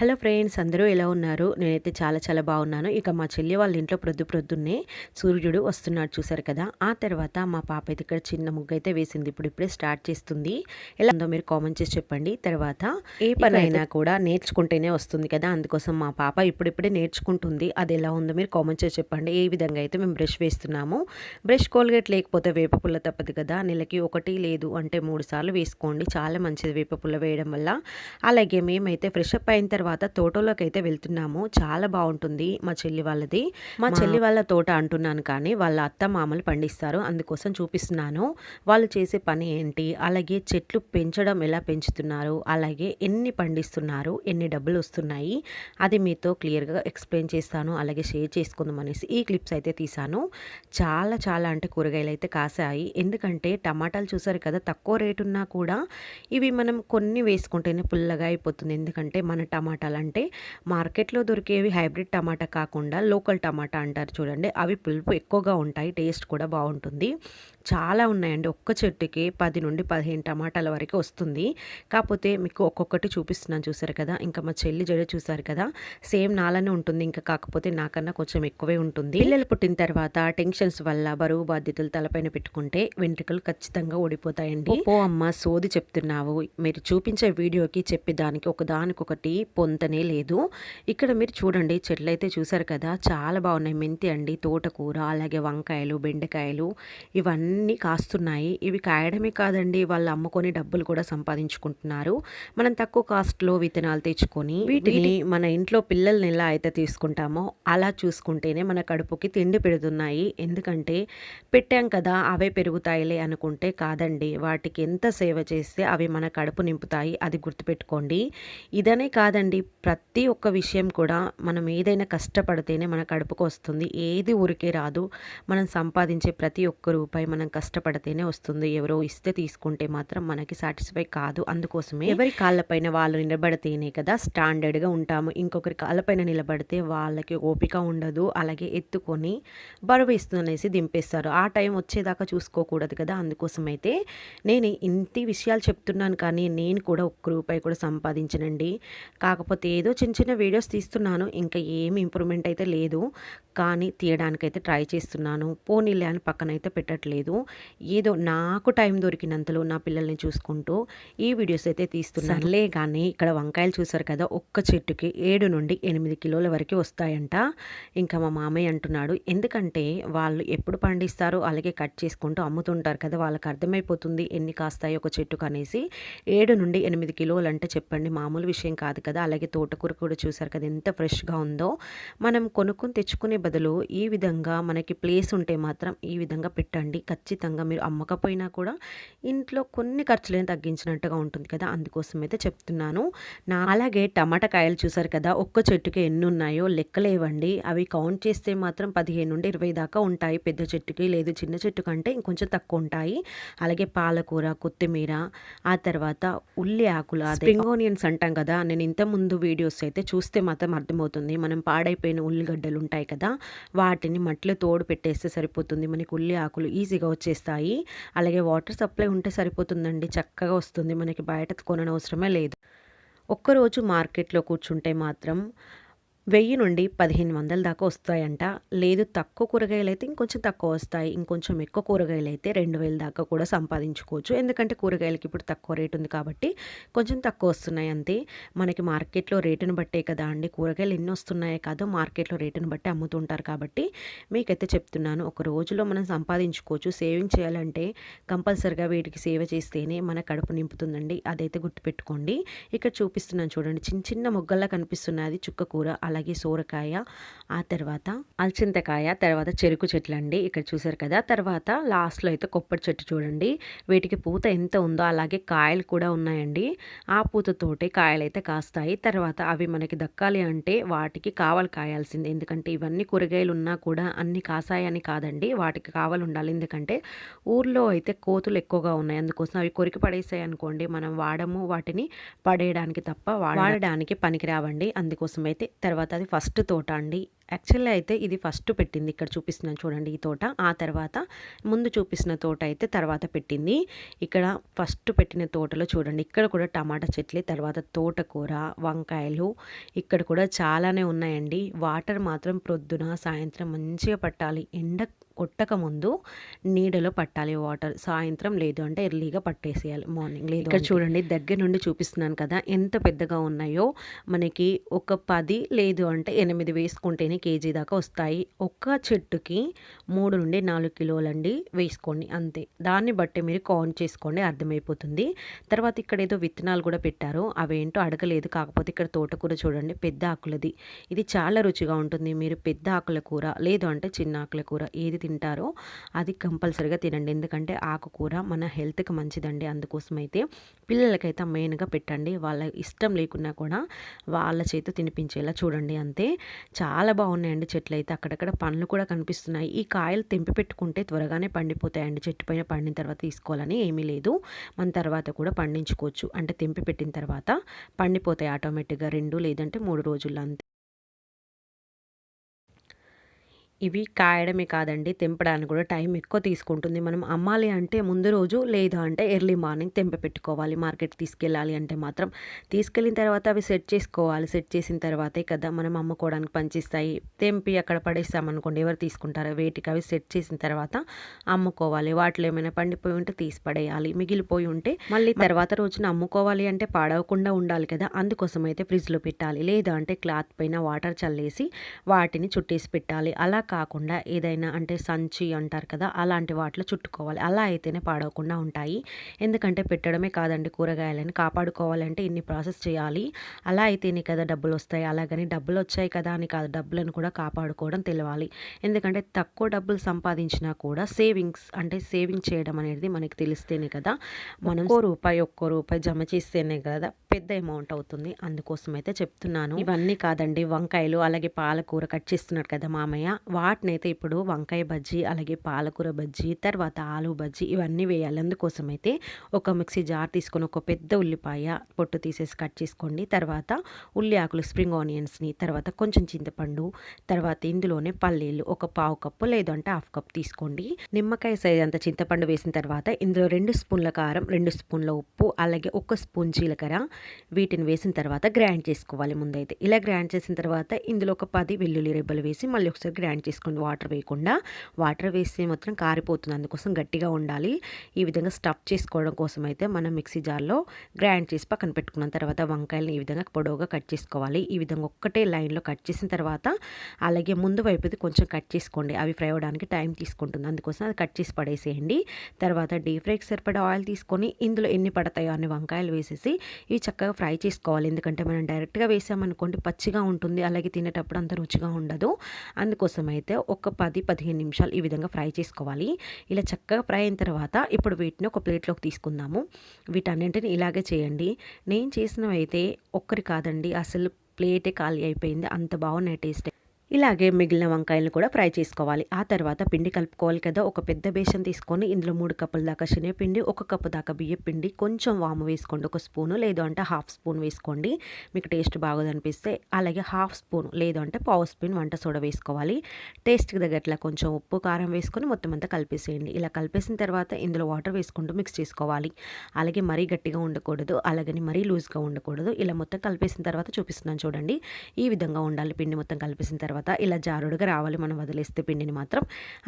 Hello friends అందరూ ఎలా ఉన్నారు? నేనైతే చాలా చాలా బాగున్నాను. ఇక మా చెల్లి వాళ్ళ ఇంట్లో ప్రొద్దు ప్రొద్దున్నే సూర్యుడు వస్తున్నాడు చూసారు కదా? ఆ తర్వాత మా పాప అయితే ఇక్కడ చిన్న ముగ్గు అయితే వేసింది. ఇప్పుడు ఇప్పుడే స్టార్ట్ చేస్తుంది. ఎలా ఉందో మీరు కామెంట్ చేసి చెప్పండి. తర్వాత ఏ పని అయినా కూడా నేర్చుకుంటేనే వస్తుంది కదా? అందుకోసం మా పాప ఇప్పుడిప్పుడే నేర్చుకుంటుంది. అది ఎలా ఉందో మీరు కామెంట్ చేసి చెప్పండి. ఏ విధంగా అయితే మేము బ్రష్ వేస్తున్నాము. బ్రష్ కోల్గేట్ లేకపోతే వేప పుల్ల తప్పదు కదా? నెలకి ఒకటి లేదు అంటే మూడు సార్లు వేసుకోండి. చాలా మంచిది వేప పుల్ల వేయడం వల్ల. అలాగే మేమైతే ఫ్రెష్ అప్ అయిన తర్వాత తోటలోకి అయితే వెళ్తున్నాము. చాలా బాగుంటుంది మా చెల్లి వాళ్ళది. మా చెల్లి వాళ్ళ తోట అంటున్నాను కానీ వాళ్ళ అత్త మామలు పండిస్తారు. అందుకోసం చూపిస్తున్నాను. వాళ్ళు చేసే పని ఏంటి? అలాగే చెట్లు పెంచడం ఎలా పెంచుతున్నారు? అలాగే ఎన్ని పండిస్తున్నారు? ఎన్ని డబ్బులు వస్తున్నాయి? అది మీతో క్లియర్గా ఎక్స్ప్లెయిన్ చేస్తాను. అలాగే షేర్ చేసుకుందాం అనేసి ఈ క్లిప్స్ అయితే తీసాను చాలా చాలా అంటే కూరగాయలు అయితే కాసాయి. ఎందుకంటే టమాటాలు చూసారు కదా తక్కువ రేటు ఉన్నా కూడా ఇవి మనం కొన్ని వేసుకుంటేనే పుల్లగా అయిపోతుంది. ఎందుకంటే మన టమాటాలు అంటే మార్కెట్లో దొరికేవి హైబ్రిడ్ టమాటా కాకుండా లోకల్ టమాటా అంటారు చూడండి. అవి పులుపు ఎక్కువగా ఉంటాయి టేస్ట్ కూడా బాగుంటుంది. చాలా ఉన్నాయండి. ఒక్క చెట్టుకి పది నుండి పదిహేను టమాటాల వరకు వస్తుంది. కాకపోతే మీకు ఒక్కొక్కటి చూపిస్తున్నాను చూసారు కదా. ఇంకా మా చెల్లి జడ చూసారు కదా. సేమ్ నాలనే ఉంటుంది. ఇంకా కాకపోతే నాకన్నా కొంచెం ఎక్కువే ఉంటుంది. పిల్లలు పుట్టిన తర్వాత టెన్షన్స్ వల్ల బరువు బాధ్యతలు తలపైన పెట్టుకుంటే వెంట్రుకలు ఖచ్చితంగా ఓడిపోతాయండి ఓ అమ్మ సోది చెప్తున్నావు. మీరు చూపించే వీడియోకి చెప్పేదానికి ఒకదానికొకటి పొంతనే లేదు. ఇక్కడ మీరు చూడండి చెట్లు అయితే చూసారు కదా చాలా బాగున్నాయి. మెంతి అండి తోటకూర అలాగే వంకాయలు బెండకాయలు ఇవన్నీ కాస్తున్నాయి. ఇవి కాయడమే కాదండి వాళ్ళు అమ్ముకొని డబ్బులు కూడా సంపాదించుకుంటున్నారు. మనం తక్కువ కాస్ట్లో విత్తనాలు తెచ్చుకొని వీటిని మన ఇంట్లో పిల్లల్ని ఎలా అయితే తీసుకుంటామో అలా చూసుకుంటేనే మన కడుపుకి తిండి పెడుతున్నాయి. ఎందుకంటే పెట్టాం కదా అవే పెరుగుతాయిలే అనుకుంటే కాదండి. వాటికి ఎంత సేవ చేస్తే అవి మన కడుపు నింపుతాయి అది గుర్తుపెట్టుకోండి. ఇదనే కాదండి ప్రతి ఒక్క విషయం కూడా మనం ఏదైనా కష్టపడితేనే మన కడుపుకు వస్తుంది. ఏది ఊరికే రాదు. మనం సంపాదించే ప్రతి ఒక్క రూపాయి మనం కష్టపడితేనే వస్తుంది. ఎవరో ఇస్తే తీసుకుంటే మాత్రం మనకి సాటిస్ఫై కాదు. అందుకోసమే ఎవరి కాళ్ళపైన వాళ్ళు నిలబడితేనే కదా స్టాండర్డ్గా ఉంటాము. ఇంకొకరి కాళ్ళపైన నిలబడితే వాళ్ళకి ఓపిక ఉండదు. అలాగే ఎత్తుకొని బరువు ఇస్తుందనేసి దింపేస్తారు. ఆ టైం వచ్చేదాకా చూసుకోకూడదు కదా. అందుకోసమైతే నేను ఇంటి విషయాలు చెప్తున్నాను కానీ నేను కూడా ఒక్క రూపాయి కూడా సంపాదించనండి. కాకపోతే కాకపోతే ఏదో చిన్న చిన్న వీడియోస్ తీస్తున్నాను. ఇంకా ఏమి ఇంప్రూవ్మెంట్ అయితే లేదు. కానీ తీయడానికైతే ట్రై చేస్తున్నాను. పోనీలే అని పక్కన అయితే పెట్టట్లేదు. ఏదో నాకు టైం దొరికినంతలో నా పిల్లల్ని చూసుకుంటూ ఈ వీడియోస్ అయితే తీస్తున్నానులే కానీ ఇక్కడ వంకాయలు చూసారు కదా ఒక్క చెట్టుకి ఏడు నుండి ఎనిమిది కిలోల వరకు వస్తాయంట. ఇంకా మా మామయ్య అంటున్నాడు ఎందుకంటే వాళ్ళు ఎప్పుడు పండిస్తారో అలాగే కట్ చేసుకుంటూ అమ్ముతుంటారు కదా వాళ్ళకి అర్థమైపోతుంది ఎన్ని కాస్తాయి ఒక చెట్టుకు అనేసి ఏడు నుండి ఎనిమిది కిలోలు అంటే చెప్పండి మామూలు విషయం కాదు కదా అలాగే తోటకూర కూడా చూసారు కదా ఎంత ఫ్రెష్గా ఉందో. మనం కొనుక్కొని తెచ్చుకునే బదులు ఈ విధంగా మనకి ప్లేస్ ఉంటే మాత్రం ఈ విధంగా పెట్టండి. ఖచ్చితంగా మీరు అమ్మకపోయినా కూడా ఇంట్లో కొన్ని ఖర్చులను తగ్గించినట్టుగా ఉంటుంది కదా అందుకోసం అయితే చెప్తున్నాను. నా అలాగే టమాటా కాయలు చూసారు కదా ఒక్క చెట్టుకి ఎన్ని ఉన్నాయో లెక్కలేవండి. అవి కౌంట్ చేస్తే మాత్రం పదిహేను నుండి ఇరవై దాకా ఉంటాయి. పెద్ద చెట్టుకి లేదు చిన్న చెట్టు కంటే ఇంకొంచెం తక్కువ ఉంటాయి. అలాగే పాలకూర కొత్తిమీర ఆ తర్వాత ఉల్లి ఆకులు స్ప్రింగ్ ఆనియన్స్ అంటాం కదా నేను ఇంత ముందు వీడియోస్ అయితే చూస్తే మాత్రం అర్థమవుతుంది. మనం పాడైపోయిన ఉల్లిగడ్డలు ఉంటాయి కదా వాటిని మట్టిలో తోడు పెట్టేస్తే సరిపోతుంది. మనకి ఉల్లి ఆకులు ఈజీగా వచ్చేస్తాయి. అలాగే వాటర్ సప్లై ఉంటే సరిపోతుందండి. చక్కగా వస్తుంది. మనకి బయట కొననవసరమే లేదు. ఒక్కరోజు మార్కెట్లో కూర్చుంటే మాత్రం వెయ్యి నుండి పదిహేను వందల దాకా వస్తాయంట. లేదు తక్కువ కూరగాయలు అయితే ఇంకొంచెం తక్కువ వస్తాయి. ఇంకొంచెం ఎక్కువ కూరగాయలు అయితే రెండు వేల దాకా కూడా సంపాదించుకోవచ్చు. ఎందుకంటే కూరగాయలకి ఇప్పుడు తక్కువ రేటు ఉంది కాబట్టి కొంచెం తక్కువ వస్తున్నాయి అంతే. మనకి మార్కెట్లో రేటును బట్టే కదా అండి. కూరగాయలు ఎన్ని వస్తున్నాయో కాదో మార్కెట్లో రేటును బట్టి అమ్ముతుంటారు కాబట్టి మీకైతే చెప్తున్నాను. ఒక రోజులో మనం సంపాదించుకోవచ్చు. సేవింగ్ చేయాలంటే కంపల్సరిగా వీటికి సేవ చేస్తేనే మన కడుపు నింపుతుందండి. అదైతే గుర్తుపెట్టుకోండి. ఇక్కడ చూపిస్తున్నాను చూడండి. చిన్న చిన్న మొగ్గల్లా కనిపిస్తున్నది చుక్క కూర. అలా అలాగే సోరకాయ ఆ తర్వాత అలచింతకాయ తర్వాత చెరుకు చెట్లు అండి ఇక్కడ చూసారు కదా. తర్వాత లాస్ట్లో అయితే కొబ్బరి చెట్టు చూడండి. వీటికి పూత ఎంత ఉందో అలాగే కాయలు కూడా ఉన్నాయండి. ఆ పూతతోటే కాయలు అయితే కాస్తాయి. తర్వాత అవి మనకి దక్కాలి అంటే వాటికి కావాలి కాయాల్సిందే. ఎందుకంటే ఇవన్నీ కూరగాయలు ఉన్నా కూడా అన్ని కాసాయని కాదండి. వాటికి కావాలి ఉండాలి. ఎందుకంటే ఊర్లో అయితే కోతులు ఎక్కువగా ఉన్నాయి. అందుకోసం అవి కొరికి పడేసాయి అనుకోండి. మనం వాడము వాటిని పడేయడానికి తప్ప వాడడానికి పనికిరావండి. అందుకోసం అయితే తర్వాత తర్వాత అది ఫస్ట్ తోట అండి. యాక్చువల్లీ అయితే ఇది ఫస్ట్ పెట్టింది ఇక్కడ చూపిస్తున్నాను చూడండి ఈ తోట. ఆ తర్వాత ముందు చూపిస్తున్న తోట అయితే తర్వాత పెట్టింది. ఇక్కడ ఫస్ట్ పెట్టిన తోటలో చూడండి ఇక్కడ కూడా టమాటా చెట్లే తర్వాత తోటకూర వంకాయలు ఇక్కడ కూడా చాలానే ఉన్నాయండి. వాటర్ మాత్రం ప్రొద్దున సాయంత్రం మంచిగా పట్టాలి. ఎండ కొట్టక ముందు నీడలో పట్టాలి వాటర్. సాయంత్రం లేదు అంటే ఎర్లీగా పట్టేసేయాలి మార్నింగ్ లేదు ఇక్కడ చూడండి దగ్గర నుండి చూపిస్తున్నాను కదా ఎంత పెద్దగా ఉన్నాయో. మనకి ఒక పది లేదు అంటే ఎనిమిది వేసుకుంటేనే కేజీ దాకా వస్తాయి. ఒక్క చెట్టుకి మూడు నుండి నాలుగు కిలోలండి వేసుకోండి అంతే. దాన్ని బట్టి మీరు కౌంట్ చేసుకోండి అర్థమైపోతుంది. తర్వాత ఇక్కడ ఏదో విత్తనాలు కూడా పెట్టారు. అవేంటో అడగలేదు. కాకపోతే ఇక్కడ తోటకూర చూడండి పెద్ద ఆకులది. ఇది చాలా రుచిగా ఉంటుంది. మీరు పెద్ద ఆకుల కూర లేదు అంటే చిన్న ఆకుల కూర ఏది తింటారో అది కంపల్సరీగా తినండి. ఎందుకంటే ఆకుకూర మన హెల్త్కి మంచిదండి. అందుకోసం అయితే పిల్లలకైతే మెయిన్గా పెట్టండి. వాళ్ళ ఇష్టం లేకున్నా కూడా వాళ్ళ చేతి తినిపించేలా చూడండి అంతే. చాలా బాగున్నాయండి చెట్లు అయితే అక్కడక్కడ పండ్లు కూడా కనిపిస్తున్నాయి. ఈ కాయలు తెంపి పెట్టుకుంటే త్వరగానే పండిపోతాయండి. చెట్టు పైన పండిన తర్వాత తీసుకోవాలని ఏమీ లేదు. మన తర్వాత కూడా పండించుకోవచ్చు. అంటే తెంపి పెట్టిన తర్వాత పండిపోతాయి ఆటోమేటిక్గా రెండు లేదంటే మూడు రోజుల్లో అంతే. ఇవి కాయడమే కాదండి తెంపడానికి కూడా టైం ఎక్కువ తీసుకుంటుంది. మనం అమ్మాలి అంటే ముందు రోజు లేదా అంటే ఎర్లీ మార్నింగ్ తెంప పెట్టుకోవాలి మార్కెట్ తీసుకెళ్ళాలి అంటే మాత్రం. తీసుకెళ్ళిన తర్వాత అవి సెట్ చేసుకోవాలి. సెట్ చేసిన తర్వాతే కదా మనం అమ్ముకోవడానికి పనిచేస్తాయి. తెంపి అక్కడ పడేస్తామనుకోండి ఎవరు తీసుకుంటారో వేటికి అవి సెట్ చేసిన తర్వాత అమ్ముకోవాలి. వాటిలో ఏమైనా పండిపోయి ఉంటే తీసి పడేయాలి. మిగిలిపోయి ఉంటే మళ్ళీ తర్వాత రోజున అమ్ముకోవాలి అంటే పాడవకుండా ఉండాలి కదా. అందుకోసం అయితే ఫ్రిడ్జ్లో పెట్టాలి. లేదా అంటే క్లాత్ పైన వాటర్ చల్లేసి వాటిని చుట్టేసి పెట్టాలి. అలా కాకుండా ఏదైనా అంటే సంచి అంటారు కదా అలాంటి వాటిలో చుట్టుకోవాలి. అలా అయితేనే పాడవకుండా ఉంటాయి. ఎందుకంటే పెట్టడమే కాదండి కూరగాయలని కాపాడుకోవాలంటే ఇన్ని ప్రాసెస్ చేయాలి. అలా అయితేనే కదా డబ్బులు వస్తాయి. అలాగని డబ్బులు వచ్చాయి కదా అని కాదు డబ్బులను కూడా కాపాడుకోవడం తెలియాలి ఎందుకంటే తక్కువ డబ్బులు సంపాదించినా కూడా సేవింగ్స్ అంటే సేవింగ్ చేయడం అనేది మనకి తెలిస్తేనే కదా మనం ఒక్కో రూపాయి ఒక్కో రూపాయి జమ చేస్తేనే కదా పెద్ద అమౌంట్ అవుతుంది. అందుకోసం అయితే చెప్తున్నాను. ఇవన్నీ కాదండి వంకాయలు అలాగే పాలకూర కట్ చేస్తున్నారు కదా మామయ్య. వాటినైతే ఇప్పుడు వంకాయ బజ్జీ అలాగే పాలకూర బజ్జీ తర్వాత ఆలు బజ్జీ ఇవన్నీ వేయాలి. అందుకోసం అయితే ఒక మిక్సీ జార్ తీసుకొని ఒక పెద్ద ఉల్లిపాయ పొట్టు తీసేసి కట్ చేసుకోండి. తర్వాత ఉల్లి ఆకులు స్ప్రింగ్ ఆనియన్స్ని తర్వాత కొంచెం చింతపండు తర్వాత ఇందులోనే పల్లీలు ఒక పావు కప్పు లేదంటే హాఫ్ కప్ తీసుకోండి. నిమ్మకాయ సైజ్ అంత చింతపండు వేసిన తర్వాత ఇందులో రెండు స్పూన్ల కారం రెండు స్పూన్ల ఉప్పు అలాగే ఒక స్పూన్ జీలకర్ర వీటిని వేసిన తర్వాత గ్రైండ్ చేసుకోవాలి ముందైతే. ఇలా గ్రైండ్ చేసిన తర్వాత ఇందులో ఒక పది వెల్లుల్లి రెబ్బలు వేసి మళ్ళీ ఒకసారి గ్రైండ్ చేసుకోండి వాటర్ వేయకుండా వాటర్ వేస్తే మాత్రం కారిపోతుంది. అందుకోసం గట్టిగా ఉండాలి. ఈ విధంగా స్టఫ్ చేసుకోవడం కోసం అయితే మనం మిక్సీ జార్లో గ్రైండ్ చేసి పక్కన పెట్టుకున్న తర్వాత వంకాయలను ఈ విధంగా పొడవుగా కట్ చేసుకోవాలి. ఈ విధంగా ఒక్కటే లైన్లో కట్ చేసిన తర్వాత అలాగే ముందు వైపుది కొంచెం కట్ చేసుకోండి. అవి ఫ్రై అవ్వడానికి టైం తీసుకుంటుంది. అందుకోసం అది కట్ చేసి పడేసేయండి. తర్వాత డీప్ ఫ్రైకి సరిపడా ఆయిల్ తీసుకొని ఇందులో ఎన్ని పడతాయో అన్ని వంకాయలు వేసేసి ఇవి చక్కగా ఫ్రై చేసుకోవాలి. ఎందుకంటే మనం డైరెక్ట్గా వేసామనుకోండి పచ్చిగా ఉంటుంది. అలాగే తినేటప్పుడు అంత రుచిగా ఉండదు. అందుకోసం అయితే ఒక పది పదిహేను నిమిషాలు ఈ విధంగా ఫ్రై చేసుకోవాలి. ఇలా చక్కగా ఫ్రై అయిన తర్వాత ఇప్పుడు వీటిని ఒక ప్లేట్లోకి తీసుకుందాము. వీటన్నింటిని ఇలాగే చేయండి. నేను చేసినవి అయితే ఒక్కరి కాదండి. అసలు ప్లేటే ఖాళీ అయిపోయింది. అంత బాగున్నాయి టేస్ట్. ఇలాగే మిగిలిన వంకాయలను కూడా ఫ్రై చేసుకోవాలి. ఆ తర్వాత పిండి కలుపుకోవాలి కదా ఒక పెద్ద బేషన్ తీసుకొని ఇందులో మూడు కప్పుల దాకా శనగపిండి ఒక కప్పు దాకా బియ్యం పిండి కొంచెం వాము వేసుకోండి ఒక స్పూను లేదు అంటే హాఫ్ స్పూన్ వేసుకోండి. మీకు టేస్ట్ బాగోదనిపిస్తే అలాగే హాఫ్ స్పూన్ లేదు అంటే పావు స్పూన్ వంట సోడా వేసుకోవాలి. టేస్ట్కి తగ్గట్లా కొంచెం ఉప్పు కారం వేసుకొని మొత్తం అంతా కలిపేసేయండి. ఇలా కలిపేసిన తర్వాత ఇందులో వాటర్ వేసుకుంటూ మిక్స్ చేసుకోవాలి. అలాగే మరీ గట్టిగా ఉండకూడదు అలాగని మరీ లూజ్గా ఉండకూడదు. ఇలా మొత్తం కలిపేసిన తర్వాత చూపిస్తున్నాను చూడండి. ఈ విధంగా ఉండాలి పిండి మొత్తం కలిపేసిన తర్వాత. తర్వాత ఇలా జారుడుగా రావాలి. మనం వదిలేస్తే పిండిని మాత్రం.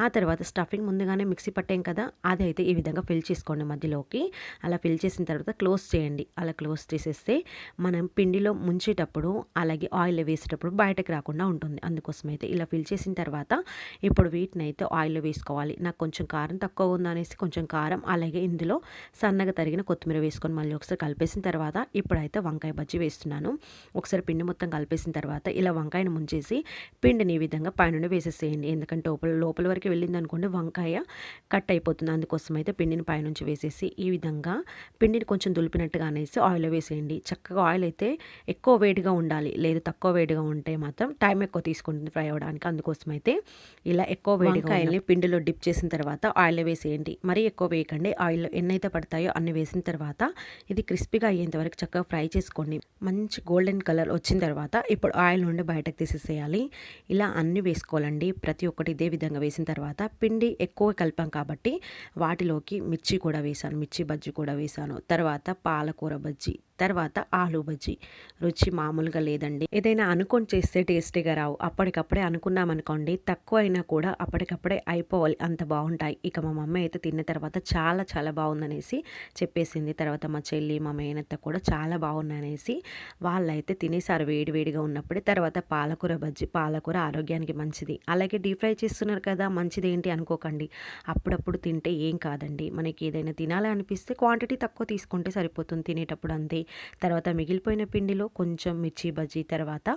ఆ తర్వాత స్టఫింగ్ ముందుగానే మిక్సీ పట్టాం కదా అది అయితే ఈ విధంగా ఫిల్ చేసుకోండి మధ్యలోకి. అలా ఫిల్ చేసిన తర్వాత క్లోజ్ చేయండి. అలా క్లోజ్ చేసేస్తే మనం పిండిలో ముంచేటప్పుడు అలాగే ఆయిల్ వేసేటప్పుడు బయటకు రాకుండా ఉంటుంది. అందుకోసం అయితే ఇలా ఫిల్ చేసిన తర్వాత ఇప్పుడు వీటిని అయితే ఆయిల్లో వేసుకోవాలి. నాకు కొంచెం కారం తక్కువ ఉందనేసి కొంచెం కారం అలాగే ఇందులో సన్నగా తరిగిన కొత్తిమీర వేసుకొని మళ్ళీ ఒకసారి కలిపేసిన తర్వాత ఇప్పుడైతే వంకాయ బజ్జీ వేస్తున్నాను. ఒకసారి పిండి మొత్తం కలిపేసిన తర్వాత ఇలా వంకాయను ముంచేసి పిండిని ఈ విధంగా పైన వేసేసేయండి. ఎందుకంటే లోపల లోపల వరకు వెళ్ళింది అనుకోండి వంకాయ కట్ అయిపోతుంది. అందుకోసం అయితే పిండిని పైనుంచి వేసేసి ఈ విధంగా పిండిని కొంచెం దులిపినట్టుగా అనేసి ఆయిల్ వేసేయండి. చక్కగా ఆయిల్ అయితే ఎక్కువ వేడిగా ఉండాలి. లేదు తక్కువ వేడిగా ఉంటే మాత్రం టైం ఎక్కువ తీసుకుంటుంది ఫ్రై అవ్వడానికి. అందుకోసం అయితే ఇలా ఎక్కువ వేడిగా ఆయిల్ని పిండిలో డిప్ చేసిన తర్వాత ఆయిల్ వేసేయండి. మరీ ఎక్కువ వేయకండి. ఆయిల్ ఎన్నైతే పడతాయో అన్ని వేసిన తర్వాత ఇది క్రిస్పీగా అయ్యేంత వరకు చక్కగా ఫ్రై చేసుకోండి. మంచి గోల్డెన్ కలర్ వచ్చిన తర్వాత ఇప్పుడు ఆయిల్ నుండి బయటకు తీసేసేయాలి. ఇలా అన్నీ వేసుకోవాలండి. ప్రతి ఒక్కటి ఇదే విధంగా వేసిన తర్వాత పిండి ఎక్కువ కలిపాం కాబట్టి వాటిలోకి మిర్చి కూడా వేసాను. మిర్చి బజ్జీ కూడా వేసాను. తర్వాత పాలకూర బజ్జీ తర్వాత ఆలు బజ్జీ. రుచి మామూలుగా లేదండి. ఏదైనా అనుకొని చేస్తే టేస్టీగా రావు. అప్పటికప్పుడే అనుకున్నాం అనుకోండి తక్కువ అయినా కూడా అప్పటికప్పుడే అయిపోవాలి. అంత బాగుంటాయి. ఇక మా మమ్మీ అయితే తిన్న తర్వాత చాలా చాలా బాగుందనేసి చెప్పేసింది. తర్వాత మా చెల్లి మా మేనత్త కూడా చాలా బాగుందనేసి వాళ్ళైతే తినేసారు వేడి వేడిగా ఉన్నప్పుడే. తర్వాత పాలకూర బజ్జి. పాలకూర ఆరోగ్యానికి మంచిది. అలాగే డీప్ ఫ్రై చేస్తున్నారు కదా మంచిది ఏంటి అనుకోకండి. అప్పుడప్పుడు తింటే ఏం కాదండి. మనకి ఏదైనా తినాలి అనిపిస్తే క్వాంటిటీ తక్కువ తీసుకుంటే సరిపోతుంది. తినేటప్పుడు అంతే. తర్వాత మిగిలిపోయిన పిండిలో కొంచెం మిర్చి బజ్జీ తర్వాత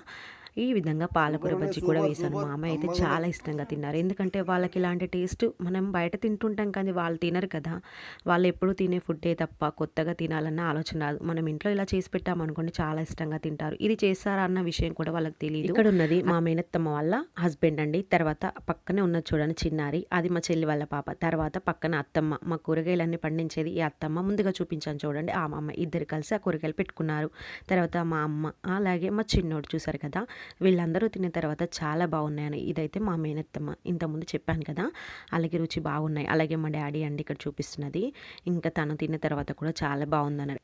ఈ విధంగా పాలకూర బజ్జీ కూడా వేశాను మా అమ్మ అయితే చాలా ఇష్టంగా తిన్నారు. ఎందుకంటే వాళ్ళకి ఇలాంటి టేస్ట్ మనం బయట తింటుంటాం కానీ వాళ్ళు తినరు కదా. వాళ్ళు ఎప్పుడు తినే ఫుడ్డే తప్ప కొత్తగా తినాలన్న ఆలోచన రాదు. మనం ఇంట్లో ఇలా చేసి పెట్టామనుకోండి చాలా ఇష్టంగా తింటారు. ఇది చేస్తారా అన్న విషయం కూడా వాళ్ళకి తెలియదు ఇక్కడ ఉన్నది మా మేనత్తమ్మ వాళ్ళ హస్బెండ్ అండి. తర్వాత పక్కనే ఉన్నది చూడండి చిన్నారి. అది మా చెల్లి వాళ్ళ పాప. తర్వాత పక్కన అత్తమ్మ. మా కూరగాయలన్నీ పండించేది ఈ అత్తమ్మ. ముందుగా చూపించాను చూడండి. ఆ మా అమ్మ ఇద్దరు కలిసి ఆ కూరగాయలు పెట్టుకున్నారు. తర్వాత మా అమ్మ అలాగే మా చిన్నోడు చూసారు కదా. వీళ్ళందరూ తిన్న తర్వాత చాలా బాగున్నాయని ఇదైతే మా మేనత్తమ్మ ఇంతకుముందు చెప్పాను కదా. అలాగే రుచి బాగున్నాయి. అలాగే మా డాడీ అండి ఇక్కడ చూపిస్తున్నది. ఇంకా తను తిన్న తర్వాత కూడా చాలా బాగుందన్నారు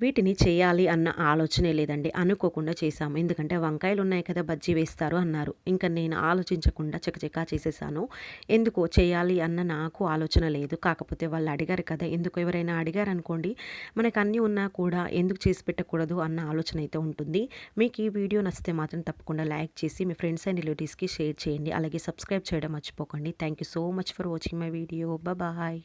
వీటిని చేయాలి అన్న ఆలోచనే లేదండి. అనుకోకుండా చేశాము. ఎందుకంటే వంకాయలు ఉన్నాయి కదా బజ్జీ వేస్తారు అన్నారు. ఇంకా నేను ఆలోచించకుండా చకచకా చేసేసాను. ఎందుకు చేయాలి అన్న నాకు ఆలోచన లేదు. కాకపోతే వాళ్ళు అడిగారు కదా ఎందుకు ఎవరైనా అడిగారు అనుకోండి మనకు అన్నీ ఉన్నా కూడా ఎందుకు చేసి పెట్టకూడదు అన్న ఆలోచన అయితే ఉంటుంది. మీకు ఈ వీడియో నచ్చితే మాత్రం తప్పకుండా లైక్ చేసి మీ ఫ్రెండ్స్ అండ్ రిలేటివ్స్కి షేర్ చేయండి. అలాగే సబ్స్క్రైబ్ చేయడం మర్చిపోకండి. Thank you so much for watching my video. Bye